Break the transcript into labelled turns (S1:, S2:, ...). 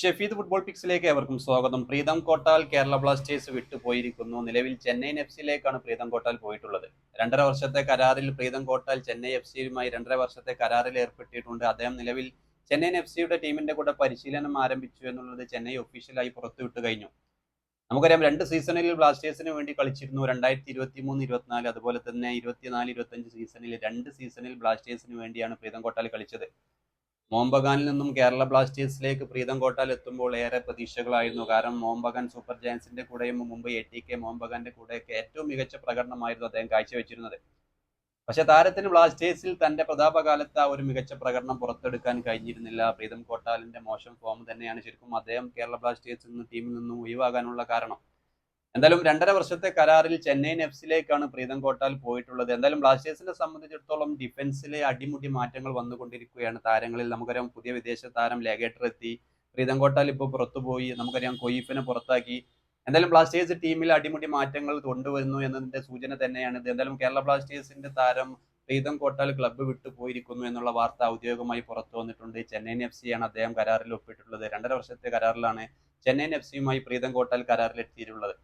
S1: Shefeed football പിക്സിലേക്ക് ഏവർക്കും സ്വാഗതം. പ്രീതം കോട്ടാൽ കേരള ബ്ലാസ്റ്റേഴ്സ് വിട്ടുപോയിരിക്കുന്നു. നിലവിൽ ചെന്നൈയിൻ എഫ് സിയിലേക്കാണ് പ്രീതം കോട്ടാൽ പോയിട്ടുള്ളത്. രണ്ടര വർഷത്തെ കരാറിൽ പ്രീതം കോട്ടാൽ ചെന്നൈ എഫ് സിയുമായി രണ്ടര വർഷത്തെ കരാറിൽ ഏർപ്പെട്ടിട്ടുണ്ട്. അദ്ദേഹം നിലവിൽ ചെന്നൈയിൻ എഫ് സിയുടെ ടീമിന്റെ കൂടെ പരിശീലനം ആരംഭിച്ചു എന്നുള്ളത് ചെന്നൈ ഒഫീഷ്യലായി പുറത്തുവിട്ട് കഴിഞ്ഞു. നമുക്കറിയാം രണ്ട് സീസണിൽ ബ്ലാസ്റ്റേഴ്സിന് വേണ്ടി കളിച്ചിരുന്നു. രണ്ടായിരത്തി ഇരുപത്തി മൂന്ന് ഇരുപത്തിനാല് അതുപോലെ തന്നെ ഇരുപത്തിനാല് ഇരുപത്തഞ്ച് സീസണിൽ രണ്ട് സീസണിൽ ബ്ലാസ്റ്റേഴ്സിന് വേണ്ടിയാണ് പ്രീതം കോട്ടാൽ കളിച്ചത്. മോംബഗാനിൽ നിന്നും കേരള ബ്ലാസ്റ്റേഴ്സിലേക്ക് പ്രീതം കോട്ടാൽ എത്തുമ്പോൾ ഏറെ പ്രതീക്ഷകളായിരുന്നു. കാരണം മോംബഗാൻ സൂപ്പർ ജയൻസിന്റെ കൂടെയും മുമ്പ് എ ടി കെ മോംബഗാന്റെ കൂടെയൊക്കെ ഏറ്റവും മികച്ച പ്രകടനമായിരുന്നു അദ്ദേഹം കാഴ്ചവെച്ചിരുന്നത്. പക്ഷെ താരത്തിന് ബ്ലാസ്റ്റേഴ്സിൽ തന്റെ പ്രതാപകാലത്ത് ആ ഒരു മികച്ച പ്രകടനം പുറത്തെടുക്കാൻ കഴിഞ്ഞിരുന്നില്ല. പ്രീതം കോട്ടാലിന്റെ മോശം ഫോം തന്നെയാണ് ശരിക്കും അദ്ദേഹം കേരള ബ്ലാസ്റ്റേഴ്സിൽ നിന്ന് ടീമിൽ നിന്നും ഒഴിവാകാനുള്ള കാരണം. എന്തായാലും രണ്ടര വർഷത്തെ കരാറിൽ ചെന്നൈയിൻ എഫ് സിയിലേക്കാണ് പ്രീതം കോട്ടാൽ പോയിട്ടുള്ളത്. എന്തായാലും ബ്ലാസ്റ്റേഴ്സിനെ സംബന്ധിച്ചിടത്തോളം ഡിഫൻസിലെ അടിമുടി മാറ്റങ്ങൾ വന്നുകൊണ്ടിരിക്കുകയാണ്. താരങ്ങളിൽ നമുക്കറിയാം പുതിയ വിദേശ താരം ലേഗേറ്റർ എത്തി. പ്രീതം കോട്ടാൽ ഇപ്പോൾ പുറത്തുപോയി. നമുക്കറിയാം കൊയ്ഫിനെ പുറത്താക്കി. എന്തായാലും ബ്ലാസ്റ്റേഴ്സ് ടീമിൽ അടിമുടി മാറ്റങ്ങൾ കൊണ്ടുവരുന്നു എന്നതിന്റെ സൂചന തന്നെയാണ് ഇത്. എന്തായാലും കേരള ബ്ലാസ്റ്റേഴ്സിന്റെ താരം പ്രീതം കോട്ടാൽ ക്ലബ്ബ് വിട്ടു പോയിരിക്കുന്നു എന്നുള്ള വാർത്ത ഔദ്യോഗികമായി പുറത്തു വന്നിട്ടുണ്ട്. ചെന്നൈയിൻ എഫ് സിയാണ് അദ്ദേഹം കരാറിൽ ഒപ്പിട്ടിട്ടുള്ളത് രണ്ടര വർഷത്തെ കരാറിലാണ് ചെന്നൈയിൻ എഫ് സിയുമായി പ്രീതം കോട്ടാൽ കരാറിൽ എത്തിയിട്ടുള്ളത്